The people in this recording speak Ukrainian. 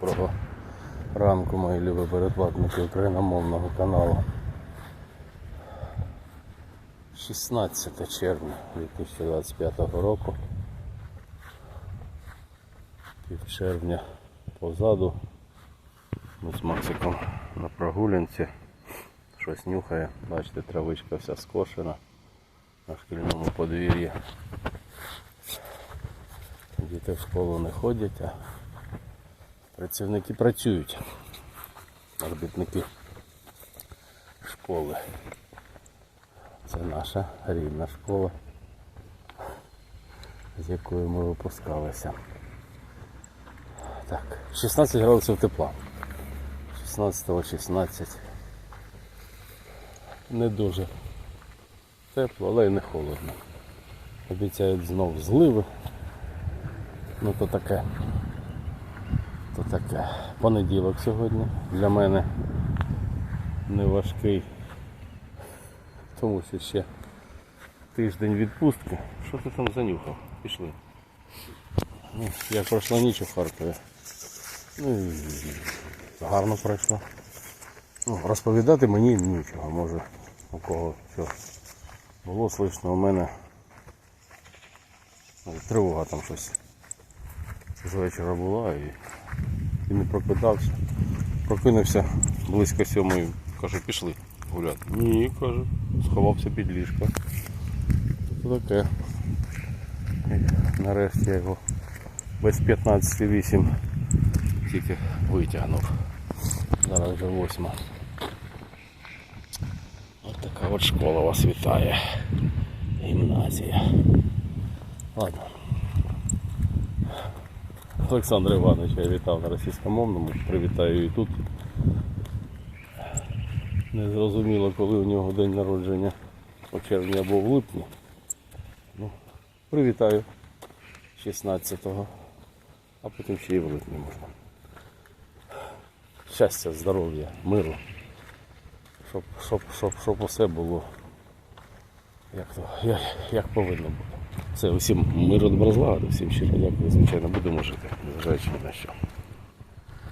Доброго ранку, мої любі передплатники україномовного каналу. 16 червня 2025 року. Пів червня позаду. Ми з Максиком на прогулянці. Щось нюхає. Бачите, травичка вся скошена на шкільному подвір'ї. Діти в школу не ходять, а працівники працюють. Робітники школи. Це наша рідна школа, з якої ми випускалися. Так, 16 градусів тепла. 16 16. Не дуже тепло, але й не холодно. Обіцяють знов зливи. Ну то таке. То таке. Понеділок сьогодні для мене не важкий. Тому що ще тиждень відпустки. Що ти там занюхав? Пішли. Ну, як пройшла ніч у Харкові. Ну гарно пройшла. Ну, розповідати мені нічого, може у кого що було слышно, у мене ну, тривога там щось з вечора була і, і не прокидався. Прокинувся близько сьомої, каже, пішли гуляти. Ні, каже, сховався під ліжко. Це таке. І нарешті я його без 15,8 тільки витягнув. Зараз вже восьма. От така от школа вас вітає. Гімназія. Ладно. Олександра Івановича я вітав на російськомовному, привітаю і тут. Не зрозуміло, коли у нього день народження у червні або в липні. Ну, привітаю 16-го, а потім ще й в липні можна. Щастя, здоров'я, миру. Щоб, щоб, щоб, щоб усе було як, то, як, як повинно бути. Все, усім миру доброзлагоди, всім щиро дякую, звичайно, будемо жити, незважаючи ні на що.